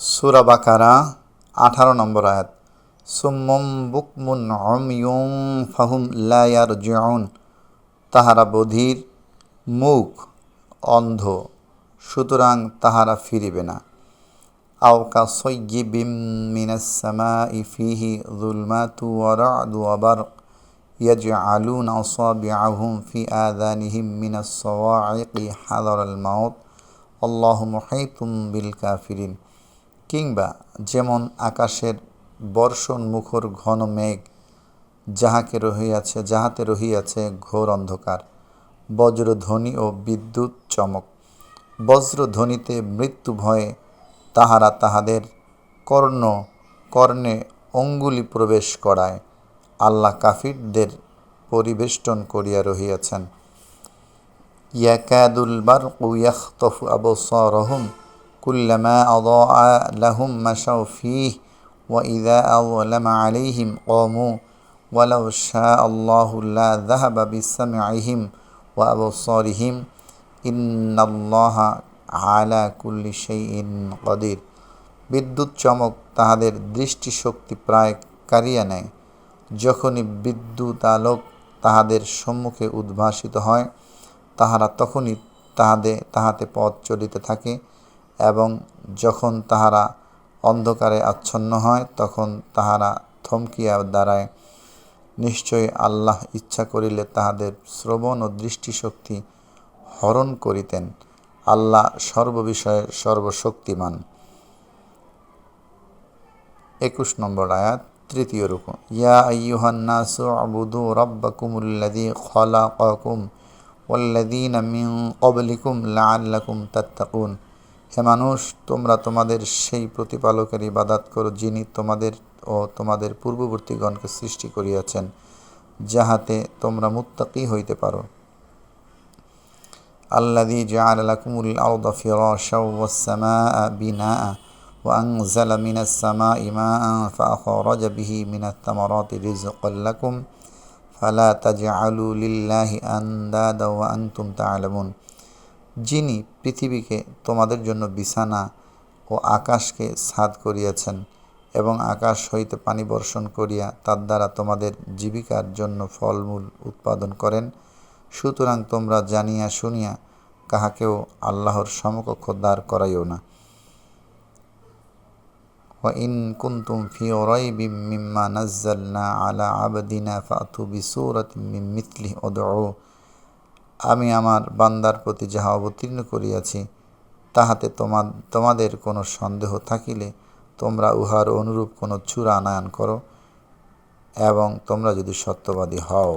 সুরা বাকারা আঠারো নম্বর আয়াত সুম্মম বুকমুন অমিয়ুম ফাহুম লায়ার জিউন তাহারা বধির মুখ অন্ধ সুতরাং তাহারা ফিরিবে না আও কা সয়্যিবিম মিনাস সামাই ফিহি যুলমাতু ওয়া রা'দু ওয়া বারক يجعلون أصابعهم في آذانهم من الصواعق حذر الموت الله محيط بالكافرين কিংবা যেমন আকাশের বর্ষণ মুখর ঘন মেঘ, যাহাকে রহিয়াছে, যাহাতে রহিয়াছে ঘোর অন্ধকার, বজ্রধ্বনি ও বিদ্যুৎ চমক। বজ্রধ্বনিতে মৃত্যু ভয়ে তাহারা তাহাদের কর্ণ, কর্ণে অঙ্গুলি প্রবেশ করায়। আল্লাহ কাফিরদের পরিবেষ্টন করিয়া রহিয়াছেন। ইয়াকাদুল বারকু ইয়াখতফু আবসারহুম। কুল্লামা আদাআ লাহুম মাশাউ ফীহ ওয়া ইযা আযলামা আলাইহিম قاموا ولو شاء الله لا ذهب بسمعهم وأبصارهم إن الله على كل شيء قدير বিদ্যুৎ চমক তাহাদের দৃষ্টিশক্তি প্রায় কারিয়া নেয় যখনই বিদ্যুৎ আলোক তাহাদের সম্মুখে উদ্ভাসিত হয় তাহারা তখনই তাহাদে তাহাতে পথ চলিতে থাকে এবং যখন তাহারা অন্ধকারে আচ্ছন্ন হয়, তখন তাহারা থমকিয়া দাঁড়ায়। নিশ্চয়ই আল্লাহ ইচ্ছা করিলে তাহাদের শ্রবণ ও দৃষ্টিশক্তি হরণ করিতেন। আল্লাহ সর্ববিষয়ে সর্বশক্তিমান। একুশ নম্বর আয়াত, তৃতীয় রূপ ইয়া আইয়ুহান্নাসু আবুদু রাব্বাকুমুল্লাযী খালাকাকুম ওয়াল্লাযীনা মিন ক্বাবলিকুম লাআল্লাকুম তাত্তাকুন। হে মানুষ তোমরা তোমাদের সেই প্রতিপালকের ইবাদত করো যিনি তোমাদের ও তোমাদের পূর্ববর্তীগণকে সৃষ্টি করিয়াছেন যাহাতে তোমরা মুত্তাকি হইতে পারো আল্লাযী জাআলা লাকুমুল আরদা ফিরাশা ওয়াস সামাআ বিনাআ وأنزل من السماء ماء فأخرج به من الثمرات رزقا لكم فلا تجعلوا لله أندادا وأنتم تعلمون যিনি পৃথিবীকে তোমাদের জন্য বিছানা ও আকাশকে ছাদ করিয়াছেন এবং আকাশ হইতে পানি বর্ষণ করিয়া তার দ্বারা তোমাদের জীবিকার জন্য ফলমূল উৎপাদন করেন সুতরাং তোমরা জানিয়া শুনিয়া কাহাকেও আল্লাহর সমকক্ষ দাঁড় করাইও না وإن كنتم في ريب مما نزلنا على عبدنا فأتوا بسورة من مثله ادعوا আমি আমার বান্দার প্রতি যাহা অবতীর্ণ করিয়াছি, তাহাতে তোমার তোমাদের কোনো সন্দেহ থাকিলে তোমরা উহার অনুরূপ কোনো চূড়া আনায়ন করো এবং তোমরা যদি সত্যবাদী হও।